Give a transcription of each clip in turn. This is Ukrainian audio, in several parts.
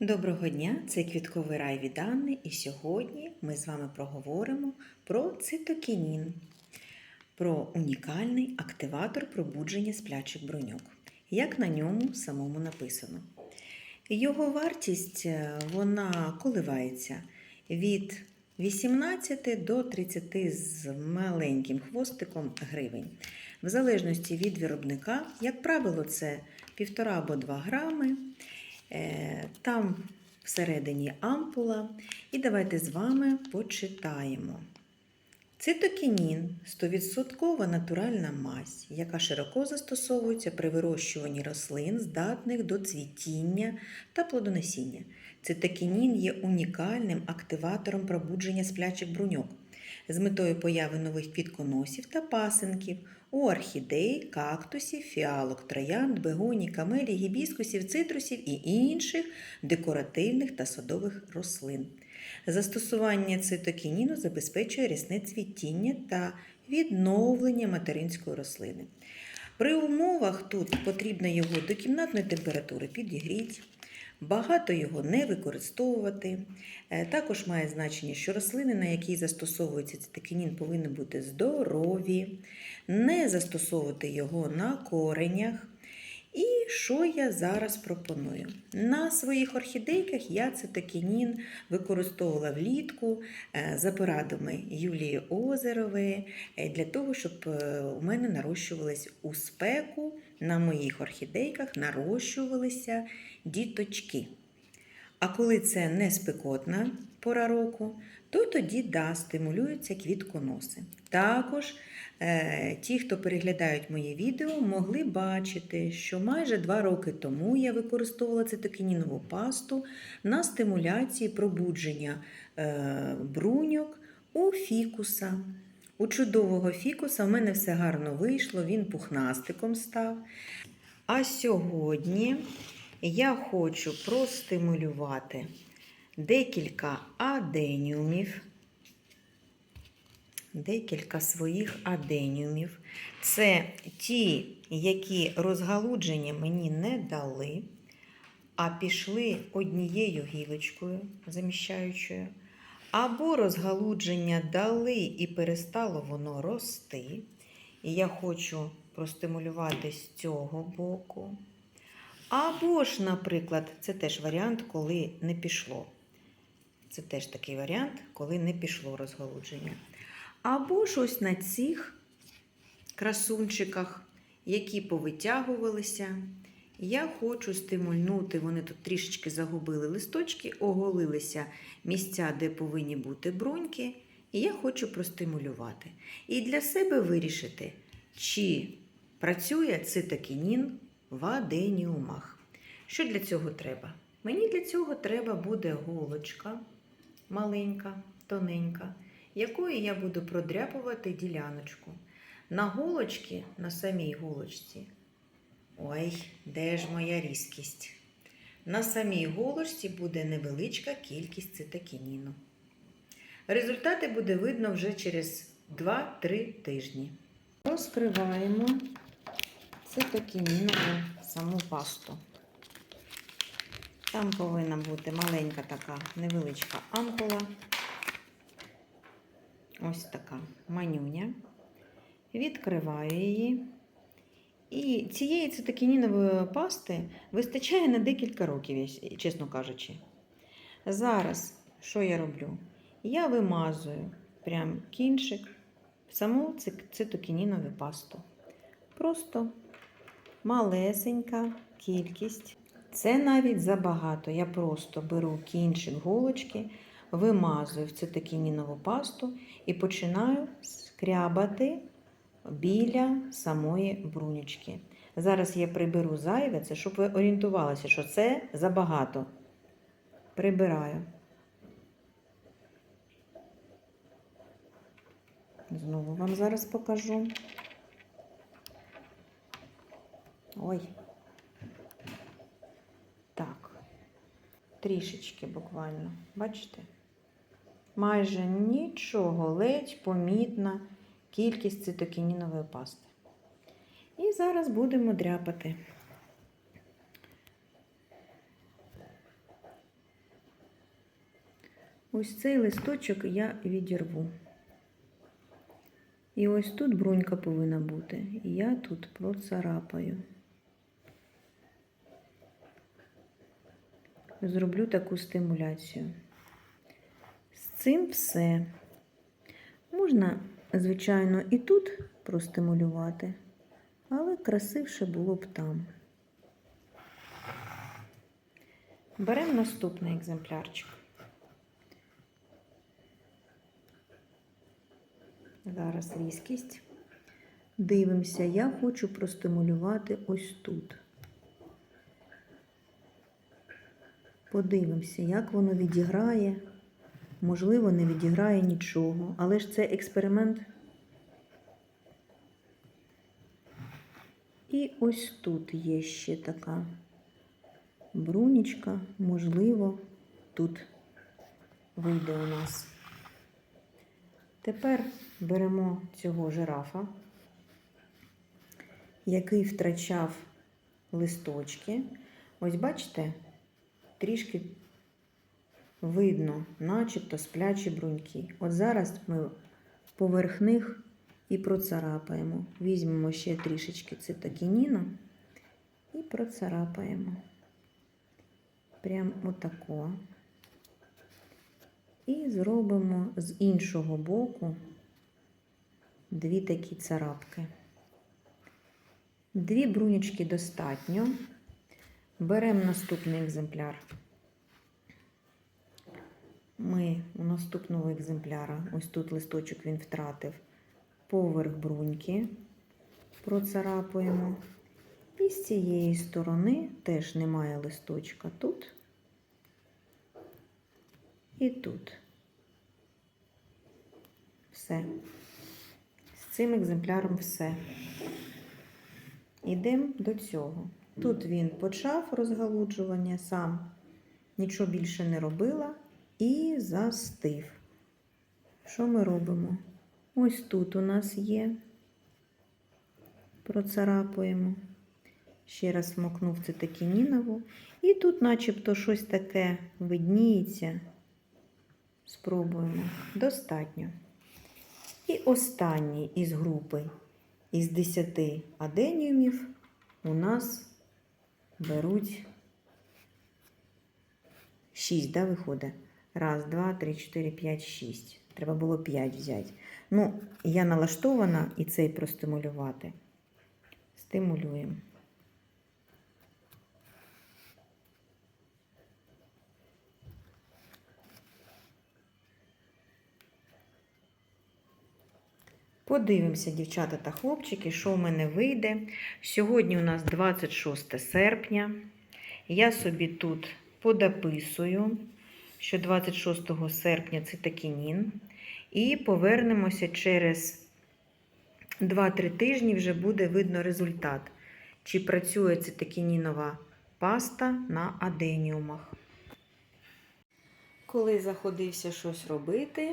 Доброго дня, це квітковий рай від Анни, і сьогодні ми з вами проговоримо про цитокінін, про унікальний активатор пробудження сплячих бруньок, як на ньому самому написано. Його вартість е, вона коливається від 18 до 30 з маленьким хвостиком гривень. В залежності від виробника, як правило, це 1,5 або 2 грами. Е, Там всередині ампула. І давайте з вами почитаємо. Цитокінін 100% натуральна мазь, яка широко застосовується при вирощуванні рослин, здатних до цвітіння та плодоносіння. Цитокінін є унікальним активатором пробудження сплячих бруньок з метою появи нових квітконосів та пасинків у орхідей, кактусів, фіалок, троянд, бегоній, камелій, гібіскусів, цитрусів і інших декоративних та садових рослин. Застосування цитокініну забезпечує рясне цвітіння та відновлення материнської рослини. При умовах тут потрібно його до кімнатної температури підігріти, багато його не використовувати. Е, Також має значення, що рослини, на які застосовується цитокінін, повинні бути здорові, не застосовувати його на коренях. І що я зараз пропоную? На своїх орхідейках я цитокінін використовувала влітку е, за порадами Юлії Озерової е, для того, щоб у мене нарощувались у спеку на моїх орхідейках нарощувалися діточки. А коли це не спекотна пора року, то тоді да, стимулюються квітконоси. Також е, ті, хто переглядають моє відео, могли бачити, що майже два роки тому я використовувала цитокінінову пасту на стимуляції пробудження е, бруньок у фікуса. У чудового фікуса в мене все гарно вийшло, він пухнастиком став. А сьогодні я хочу простимулювати декілька аденіумів, декілька своїх аденіумів. Це ті, які розгалудження мені не дали, а пішли однією гілочкою заміщаючою. Або розгалудження дали і перестало воно рости. І я хочу простимулювати з цього боку. Або ж, наприклад, це теж варіант, коли не пішло. Це теж такий варіант, коли не пішло розголудження. Або ж ось на цих красунчиках, які повитягувалися, я хочу стимульнути, вони тут трішечки загубили листочки, оголилися місця, де повинні бути бруньки, і я хочу простимулювати. І для себе вирішити, чи працює цитокінін в аденіумах. Що для цього треба? Мені для цього треба буде голочка маленька, тоненька, якою я буду продряпувати діляночку. На голочці, на самій голочці. Ой, де ж моя різкість? На самій голочці буде невеличка кількість цитокініну. Результати буде видно вже через 2-3 тижні. Розкриваємо цитокінінову саму пасту. Там повинна бути маленька така невеличка ампула. Ось така манюня. Відкриваю її. І цієї цитокінінової пасти вистачає на декілька років, чесно кажучи. Зараз, що я роблю? Я вимазую прям кінчик в саму цитокінінову пасту. Просто малесенька кількість. Це навіть забагато. Я просто беру кінчик голочки, вимазую в цитокінінову пасту і починаю скрябати біля самої брунючки. Зараз я приберу зайве, це щоб ви орієнтувалися, що це забагато. Прибираю. Знову вам зараз покажу. Ой. Так, трішечки буквально, бачите? Майже нічого, ледь помітна кількість цитокінінової пасти. І зараз будемо дряпати. ось цей листочок я відірву. І ось тут брунька повинна бути. І я тут процарапаю. Зроблю таку стимуляцію. З цим все. Можна, звичайно, і тут простимулювати, але красивше було б там. Беремо наступний екземплярчик. Зараз різкість. Дивимося, я хочу простимулювати ось тут. Подивимося, як воно відіграє. Можливо, не відіграє нічого, але ж це експеримент. І ось тут є ще така брунічка, можливо, тут вийде у нас. Тепер беремо цього жирафа, який втрачав листочки. Ось бачите, трішки видно, начебто сплячі бруньки. От зараз ми поверх них і процарапаємо. Візьмемо ще трішечки цитокініну і процарапаємо. Прям отако. І зробимо з іншого боку дві такі царапки. Дві брунічки достатньо. Беремо наступний екземпляр. Ми у наступного екземпляра, ось тут листочок він втратив, поверх бруньки процарапуємо. І з цієї сторони теж немає листочка тут і тут. Все. З цим екземпляром все. Йдемо до цього. Тут він почав розгалуджування, сам нічого більше не робила і застив. Що ми робимо? Ось тут у нас є. Процарапуємо. Ще раз смокнув цитокінінову. І тут начебто щось таке видніється. Спробуємо. Достатньо. І останній із групи із 10 аденіумів у нас беруть 6, да, виходить? Раз, два, три, чотири, п'ять, шість. Треба було 5 взяти. Ну, я налаштована і цей простимулювати. Стимулюємо. Подивимося, дівчата та хлопчики, що в мене вийде. Сьогодні у нас 26 серпня. Я собі тут подописую, що 26 серпня цитокінін. І повернемося через 2-3 тижні вже буде видно результат, чи працює цитокінінова паста на аденіумах. Коли заходився щось робити,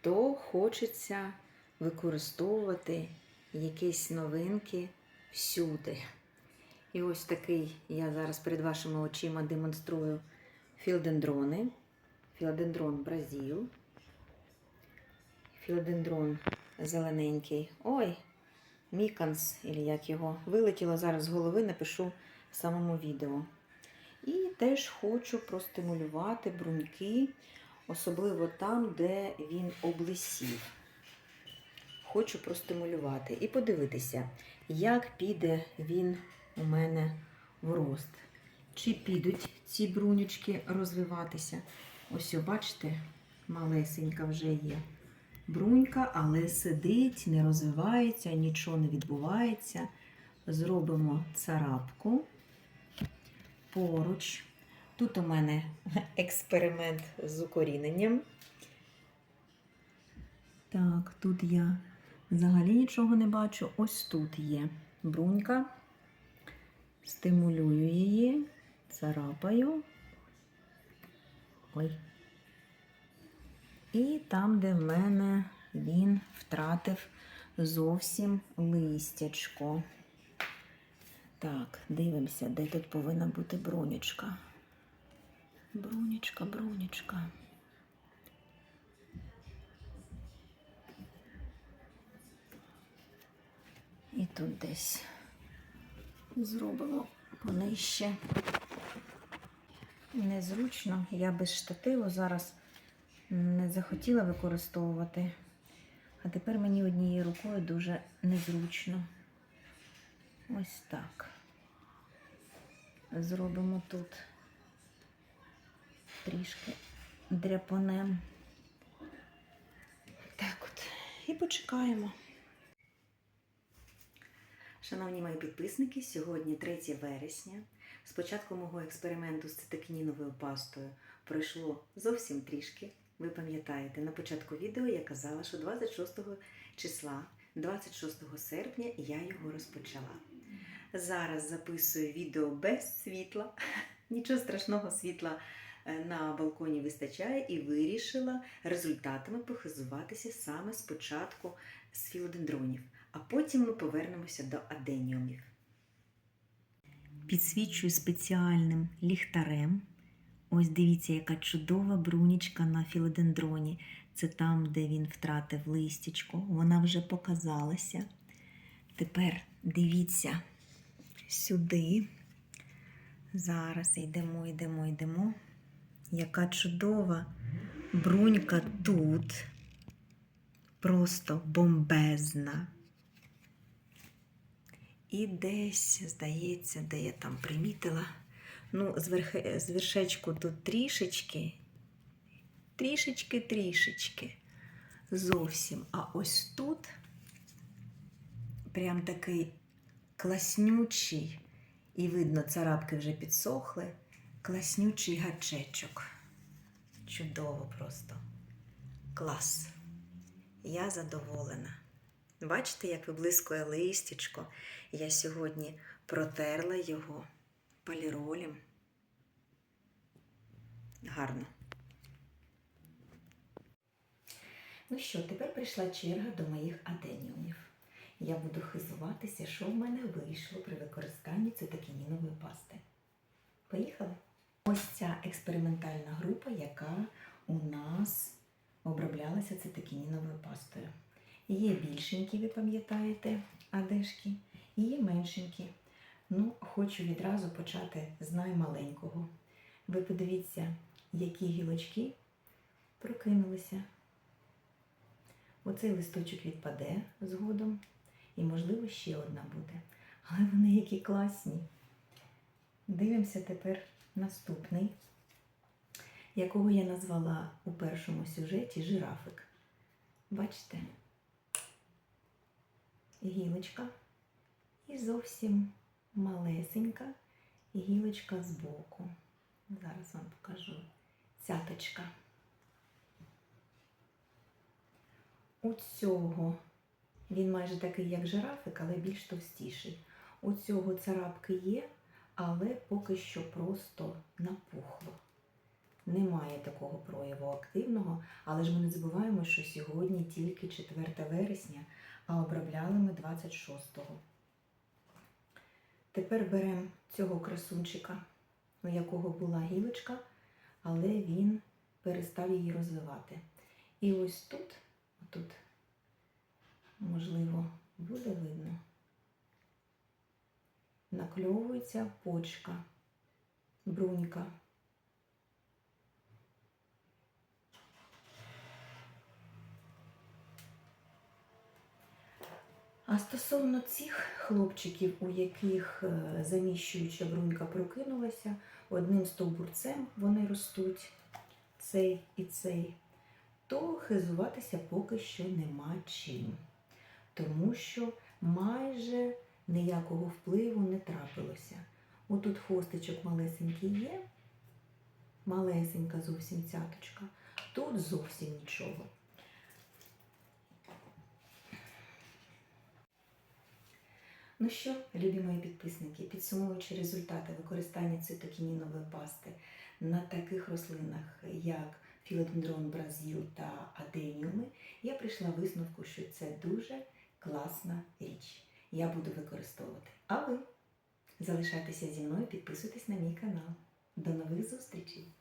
то хочеться використовувати якісь новинки всюди. І ось такий я зараз перед вашими очима демонструю філодендрони. Філодендрон Бразил. Філодендрон зелененький. Ой, Міканс, і як його вилетіло зараз з голови, напишу в самому відео. І теж хочу простимулювати бруньки, особливо там, де він облисів хочу простимулювати і подивитися, як піде він у мене в рост. Чи підуть ці брунючки розвиватися? Ось, бачите, малесенька вже є. Брунька, але сидить, не розвивається, нічого не відбувається. Зробимо царапку поруч. Тут у мене експеримент з укоріненням. Так, тут я Взагалі нічого не бачу. Ось тут є брунька. Стимулюю її, царапаю. Ой. І там, де в мене він втратив зовсім листячко. Так, дивимося, де тут повинна бути бронечка. Бронечка, бронечка. І тут десь зробимо понижче. Незручно. Я без штативу зараз не захотіла використовувати. А тепер мені однією рукою дуже незручно. Ось так. Зробимо тут трішки дряпанем. Так от. І почекаємо. Шановні мої підписники, сьогодні 3 вересня. З початку мого експерименту з цитокініновою пастою пройшло зовсім трішки. Ви пам'ятаєте, на початку відео я казала, що 26 числа, 26 серпня, я його розпочала. Зараз записую відео без світла. Нічого страшного світла е, на балконі вистачає і вирішила результатами похизуватися саме спочатку з філодендронів, а потім ми повернемося до аденіумів. Підсвічую спеціальним ліхтарем. Ось дивіться, яка чудова брунічка на філодендроні. Це там, де він втратив листячко. Вона вже показалася. Тепер дивіться сюди. Зараз йдемо, йдемо, йдемо. Яка чудова брунька тут. Просто бомбезна. І десь, здається, де я там примітила. Ну, з, вершечку тут трішечки, трішечки, трішечки. Зовсім. А ось тут прям такий класнючий, і видно, царапки вже підсохли. Класнючий гачечок. Чудово просто. Клас. Я задоволена. Бачите, як виблискує листячко. Я сьогодні протерла його поліролем. Гарно. Ну що, тепер прийшла черга до моїх аденіумів. Я буду хизуватися, що в мене вийшло при використанні цитокінінової пасти. Поїхали? Ось ця експериментальна група, яка у нас оброблялася цитокініновою пастою. Є більшенькі, ви пам'ятаєте, адешки, і є меншенькі. Ну, хочу відразу почати з наймаленького. Ви подивіться, які гілочки прокинулися. Оцей листочок відпаде згодом, і, можливо, ще одна буде. Але вони які класні. Дивимося тепер наступний, якого я назвала у першому сюжеті жирафик. Бачите? Гілочка і зовсім малесенька гілочка збоку. Зараз вам покажу цяточка. У цього він майже такий, як жирафик, але більш товстіший. У цього царапки є, але поки що просто напухло. Немає такого прояву активного, але ж ми не забуваємо, що сьогодні тільки 4 вересня, а обробляли ми 26-го. Тепер беремо цього красунчика, у якого була гілочка, але він перестав її розвивати. І ось тут, тут, можливо, буде видно, накльовується почка, брунька. А стосовно цих хлопчиків, у яких е, заміщуюча брунька прокинулася, одним стовбурцем вони ростуть, цей і цей, то хизуватися поки що нема чим. Тому що майже ніякого впливу не трапилося. Отут хвостичок малесенький є, малесенька зовсім цяточка, тут зовсім нічого. Ну що, любі мої підписники, підсумовуючи результати використання цитокінінової пасти на таких рослинах, як філодендрон бразіл та аденіуми, я прийшла висновку, що це дуже класна річ. Я буду використовувати. А ви залишайтеся зі мною, підписуйтесь на мій канал. До нових зустрічей!